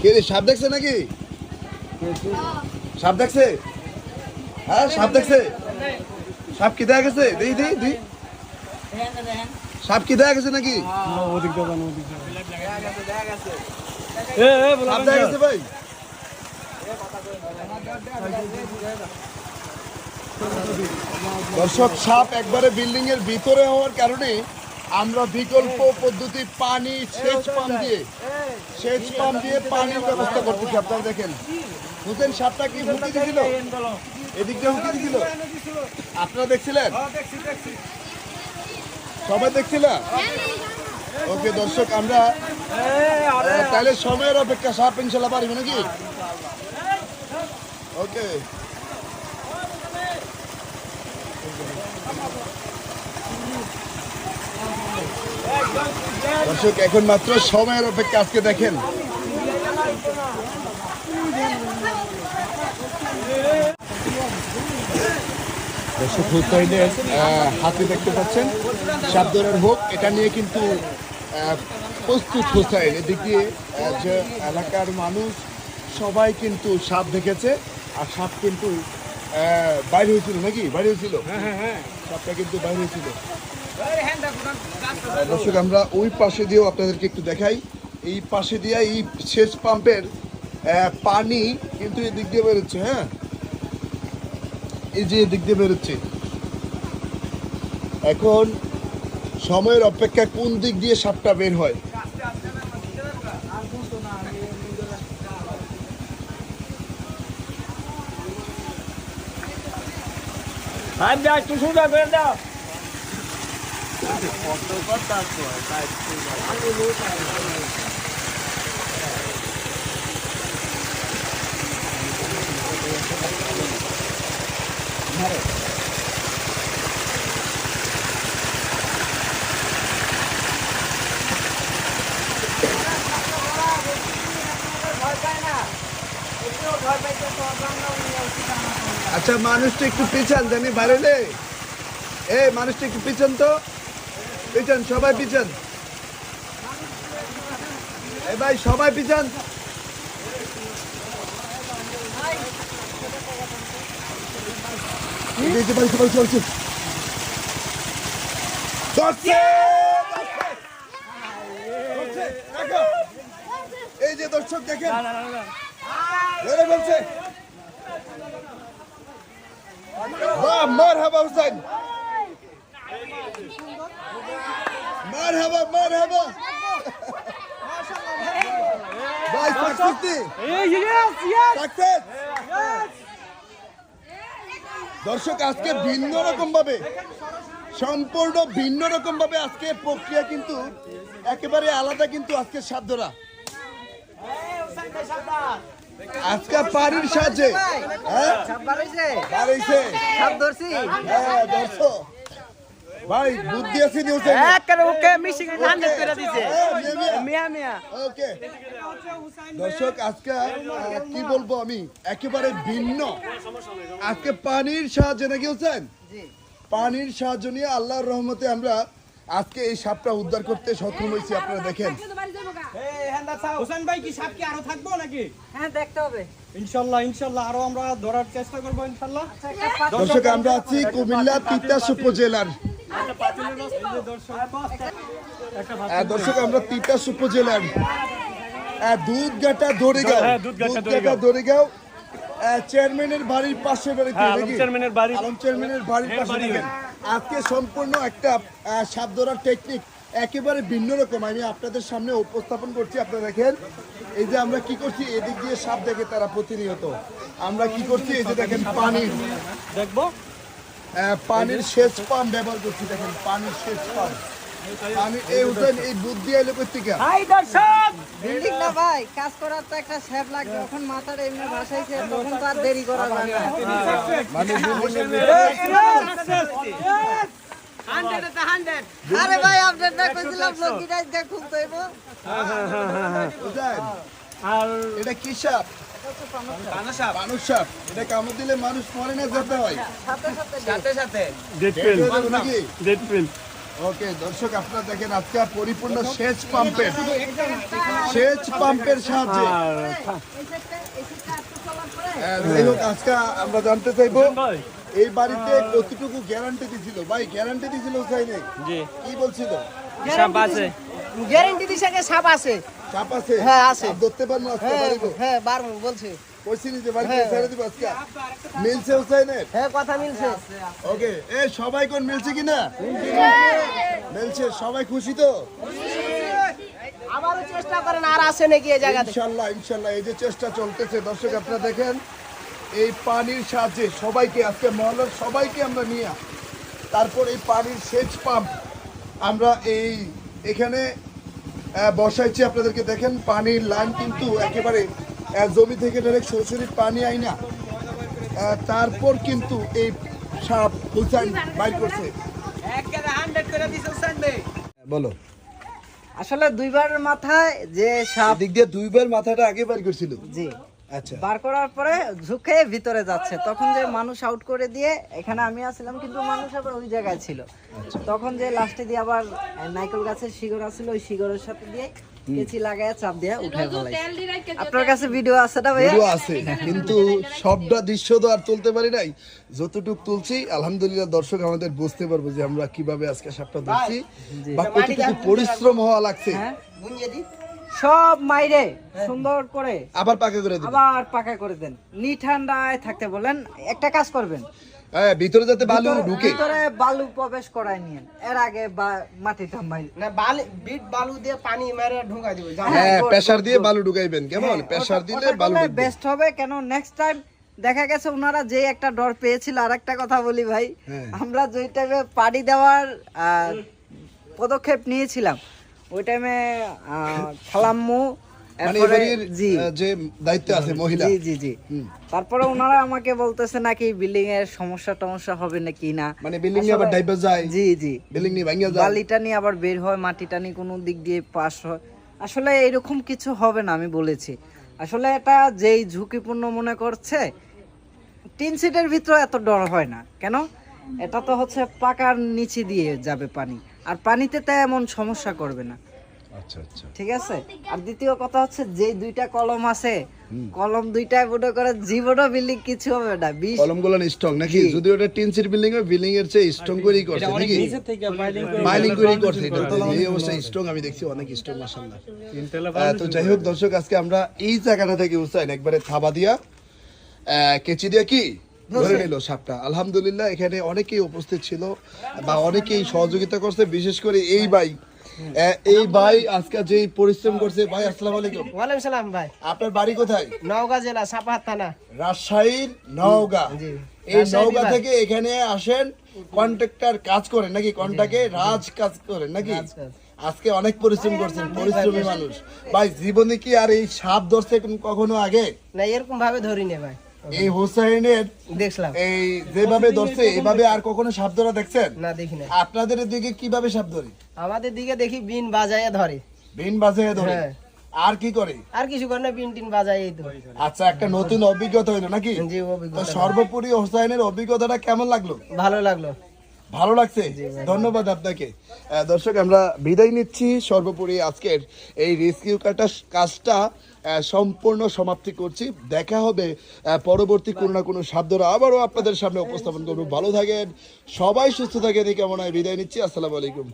কে রে সাপ দেখছে নাকি? সাপ দেখছে? হ্যাঁ সাপ দেখছে? সাপ কি দেখা গেছে? দিই দিই দিই সাপ কি দেখা গেছে নাকি? ওদিক দাদা ওদিক সাপ দেখা গেছে ভাই। দর্শক সাপ একবারে বিল্ডিং এর ভিতরে হওয়ার কারণে আমরা বিকল্প পদ্ধতি পানি, সেচ পাম্প দিয়ে, সেচ পাম্প দিয়ে পানির ব্যবস্থা করতেছি আপনারা দেখেন। বুঝলেন সাপটা কি হুকি দিছিল? এদিক দিয়ে হুকি দিছিল? আপনারা দেখছিলেন? সবাই দেখছিলেন ওকে, দর্শক, আমরা তাহলে সময়ের অপেক্ষা, সাপ ইনশাল্লাহ পারবে নাকি? ওকে। দর্শক এখন মাত্র সময়ের অপেক্ষা আজকে দেখেন। দর্শক হুসাইনের হাতে দেখতে পাচ্ছেন সাবধানের হোক। এটা নিয়ে কিন্তু প্রস্তুত হুসাইন এদিক দিয়ে যে এলাকার মানুষ সবাই কিন্তু সাপ দেখেছে। আর সাপ কিন্তু বাইরে হয়েছিল নাকি? বাইরে হয়েছিল? হ্যাঁ হ্যাঁ হ্যাঁ। সাপটা কিন্তু বাইরে হয়েছিল। দর্শক আমরা ওই পাশে দিয়েও আপনাদেরকে একটু দেখাই। এই পাশে দিয়ে এই সেচ পাম্পের পানি কিন্তু এদিক দিয়ে বেরোচ্ছে হ্যাঁ? এই যে এদিক দিয়ে বেরোচ্ছে। এখন সময়ের অপেক্ষা কোন দিক দিয়ে সাপটা বের হয়? যা একটু করে দাও। আচ্ছা মানুষটা একটু পিছান জানি বাইরেলে এই মানুষটা একটু পিছন তো। পিছন সবাই পিছন এই ভাই সবাই পিছন এই যে, দর্শক দেখেন। মার হাবা হুসাইন। মার হাবা ভাই সাকসেস? সাকসেস দর্শক আজকে ভিন্ন রকম ভাবে সম্পূর্ণ ভিন্ন রকম ভাবে আজকে প্রক্রিয়া কিন্তু একেবারে আলাদা কিন্তু আজকে সাধ্যরা। আজকে পানির সাহায্যে হ্যাঁ? বাড়াইছে। হ্যাঁ দর্শক ভাই বুদ্ধি আছে নিউজ। ওকে দর্শক আজকে কি বলব আমি? একেবারে ভিন্ন। আজকে পানির সাহায্যে নাকি হোসেন? পানির সাহায্য নিয়ে আল্লাহর রহমতে আমরা আজকে এই সাপটা উদ্ধার করতে সক্ষম হয়েছি আপনারা দেখেন। হোসেন ভাই কি সাপ কি আরও থাকব নাকি? হ্যাঁ দেখতে হবে। ইনশাল্লাহ ইনশাল্লাহ আরও আমরা ধরার চেষ্টা করব ইনশাল্লাহ। দর্শক আমরা আছি কুমিল্লা তিতাস উপজেলার দর্শক। আমরা তিতাস উপজেলার আহ, দুধগাটা দড়িগাঁও হ্যাঁ, দুধগাটা দুধগাটা দড়িগাঁও আহ, চেয়ারম্যানের বাড়ির পাশে বাড়িতে হ্যাঁ? চেয়ারম্যানের বাড়ির- আলম চেয়ারম্যানের বাড়ির হ্যাঁ, পাশে আজকে সম্পূর্ণ একটা আহ, সাপ ধরার টেকনিক একেবারে ভিন্ন রকম। আমি আপনাদের সামনে উপস্থাপন করছি আপনারা দেখেন। এই যে আমরা কি করছি এদিক দিয়ে সাপ দেখে তারা প্রতিনিয়ত। আমরা কি করছি এই যে দেখেন পানি দেখব? পানির সেচ পাম্প ব্যবহার করছি দেখেন পানির সেচ পাম্প। এই উঠেন এই বুদ্ধি এলো কোথেকে হাই দর্শক! বিল্ডিং না ভাই কাজ করার তো একটা স্যাপ লাগবে যখন মাথার এমনি ভাসাইছে তখন তো আর দেরি করা যায় না। মানে আরে ভাই আপনার না কইছিলাম লগিরাই দেখুন তো আর এটা কি সাপ এটা কামড় দিলে মানুষ মরে না যেতে হয়। সাথে সাথে। ডেট ফেল এটা হলো নাকি? ডেট ফেল ওকে দর্শক আপনারা দেখেন আজকে পরিপূর্ণ সেচ পাম্পের সেচ পাম্পের সাহায্যে। যাই হোক আজকে আমরা জানতে চাইব এই বাড়িতে কতটুকু গ্যারান্টি দিছিল? ভাই গ্যারান্টি দিছিল কি বলছিল? আছে। গ্যারেন্টি দিছে যে সাপ আছে। চাপ আছে? হ্যাঁ, আছে। ধরতে পারব আজকে হ্যাঁ বাড়িতে। হ্যাঁ বলছে। কইছিলি যে বাড়িতে ছেড়ে দিব আজকে। মিলছে হুসাইনের? হ্যাঁ কথা মিলছে। ওকে এ সবাই কোন মিলছে কি না মিলছে সবাই খুশি তো? আবারও চেষ্টা করেন আর আসে নাকি এই জায়গাতে? ইনশাল্লাহ ইনশাল্লাহ এই যে চেষ্টা চলতেছে দর্শক আপনারা দেখেন এই পানির সাহায্যে সবাইকে আজকে মহল্লার সবাইকে আমরা নিয়ে তারপর এই পানির সেচ পাম্প আমরা এই এখানে বসাইছি আপনাদেরকে দেখেন পানির লাইন কিন্তু একেবারে জমি থেকে ডাইরেক্ট সরাসরি পানি আই না। আহ, তারপর কিন্তু এই সাপ হুসাইন বাইর করছে। ভাই। বলো। আসলে দুইবার মাথায় যে সাপ দিক দিয়ে দুইবার মাথাটা আগে বাইর করছিল। জি। বার করার পরে ঝুঁকে ভিতরে যাচ্ছে। তখন যে মানুষ আউট করে দিয়ে এখানে আমি আসছিলাম কিন্তু মানুষ আবার ওই জায়গায় ছিল। তখন যে লাস্টে দিয়ে আবার নাইকল গাছের শিগর আছিল ওই শিগরের সাথে দিয়ে কেচি লাগায় চাপ দিয়ে উঠে ফেলাই আপনার কাছে ভিডিও আছে না ভাইয়া? ভিডিও আছে কিন্তু সবটা দৃশ্য তো আর তুলতে পারি নাই। যতটুকু তুলছি আলহামদুলিল্লাহ দর্শক আমাদের বুঝতে পারব যে আমরা কীভাবে আজকে সাপটা ধরছি বা কতটুকু পরিশ্রম হওয়া লাগছে। হ্যাঁ। সব মাইরে সুন্দর করে আবার পাকা করে দিবো আবার পাকা করে দেন। নি ঠান্ডায় থাকতে বলেন একটা কাজ করবেন। হ্যাঁ ভিতরে যাতে বালু ঢুকে। ভিতরে বালু প্রবেশ করায় নিয়েন। এর আগে বা- মাটিটা মাইল না বালি বিট বালু দিয়ে পানি মেরে ঢুকা দিব হ্যাঁ প্রেসার দিয়ে বালু ঢুকাইবেন। কেমন? প্রেসার দিলে বালু বেস্ট হবে কেন নেক্সট টাইম দেখা গেছে ওনারা যে একটা ডর পেয়েছিল আর একটা কথা বলি ভাই। হ্যাঁ। আমরা যে টাইমে পাড়ি দেওয়ার আহ, পদক্ষেপ নিয়েছিলাম ওই টাইমে খালাম্মু মানে যে দায়িত্ব আছে মহিলা। জি জি জি। তারপরে ওনারা আমাকে বলতেছে নাকি বিল্ডিং এর সমস্যা টমস্যা হবে নাকি না। মানে বিল্ডিং নিয়ে আবার ডাইবার যায় জি জি। বিল্ডিং নিয়ে ভাঙিয়া যায়। বালিটা নিয়ে আবার বের হয় মাটিটা নিয়ে কোনো দিক দিয়ে পাস হয়। আসলে এরকম কিছু হবে না আমি বলেছি। আসলে এটা যেই ঝুঁকিপূর্ণ মনে করছে তিন সিটের ভিতরে এত ডর হয় না। কেন? এটা তো হচ্ছে পাকার নিচে দিয়ে যাবে পানি। আর পানিতে তো এমন সমস্যা করবে না। আচ্ছা আচ্ছা। ঠিক আছে? আর দ্বিতীয় কথা হচ্ছে যে দুইটা কলম আছে কলম দুইটায় মনে করে জীবনও বিল্ডিং কিছু হবে না। বিশ কলমগুলো স্ট্রং নাকি? যদি ওটা টিন সিট বিল্ডিং হয় বিল্ডিং এর চেয়ে স্ট্রং করেই করছে নাকি? নিচে থেকে বাইলিং করে মাইলিং করেই করছে এটা। তো এই অবস্থায় স্ট্রং আমি দেখছি অনেক স্ট্রং মাশাআল্লাহ। তো যাই হোক দর্শক আজকে আমরা এই জায়গাটা থেকে হুসাইন একবারে থাবা দিয়া আহ, কেচি দিয়া কি? ধরে নিল সাপটা। আলহামদুলিল্লাহ এখানে অনেকেই উপস্থিত ছিল বা অনেকেই সহযোগিতা করছে বিশেষ করে এই ভাই। এই ভাই আজকে যে পরিশ্রম করছে ভাই আসসালামু আলাইকুম। ওয়ালাইকুম সালাম ভাই। আপনার বাড়ি কোথায়? নওগাঁ জেলা সাপাহার থানা। রাজশাহীর নওগাঁ। এই নওগাঁ থেকে এখানে আসেন কন্ট্রাক্টর কাজ করেন নাকি? কন্ট্রাক্টে রাজ কাজ করেন নাকি? আজকে অনেক পরিশ্রম করছেন পরিশ্রমী মানুষ। ভাই জীবনে কি আর এই সাপ ধরছে কখনো আগে? না এরকম ভাবে ধরি নে ভাই। এই হোসাইনের দেখলাম। এই যেভাবে ধরছে এভাবে আর কখনো সাপ ধরা দেখছেন? না দেখি না আপনাদের দিকে কীভাবে সাপ ধরে? আমাদের দিকে দেখি বিন বাজায় ধরে। বিন বাজায় ধরে? হ্যাঁ। আর কি করে? আর কিছু করে না বিন টিন বাজায় এই তো আচ্ছা একটা নতুন অভিজ্ঞতা হইল নাকি? জি অভিজ্ঞতা সর্বোপরি হোসাইনের অভিজ্ঞতাটা কেমন লাগল? ভালো লাগল। ভালো লাগছে? ধন্যবাদ আপনাকে। দর্শক, আমরা বিদায় নিচ্ছি। সর্বোপরি আজকের এই রেস্কিউ কাটা কাজটা সম্পূর্ণ সমাপ্তি করছি। দেখা হবে পরবর্তী কোনো না কোনো শব্দরা আবারও আপনাদের সামনে উপস্থাপন করব। ভালো থাকেন, সবাই সুস্থ থাকেন এই কেমন বিদায় নিচ্ছি। আসসালামু আলাইকুম।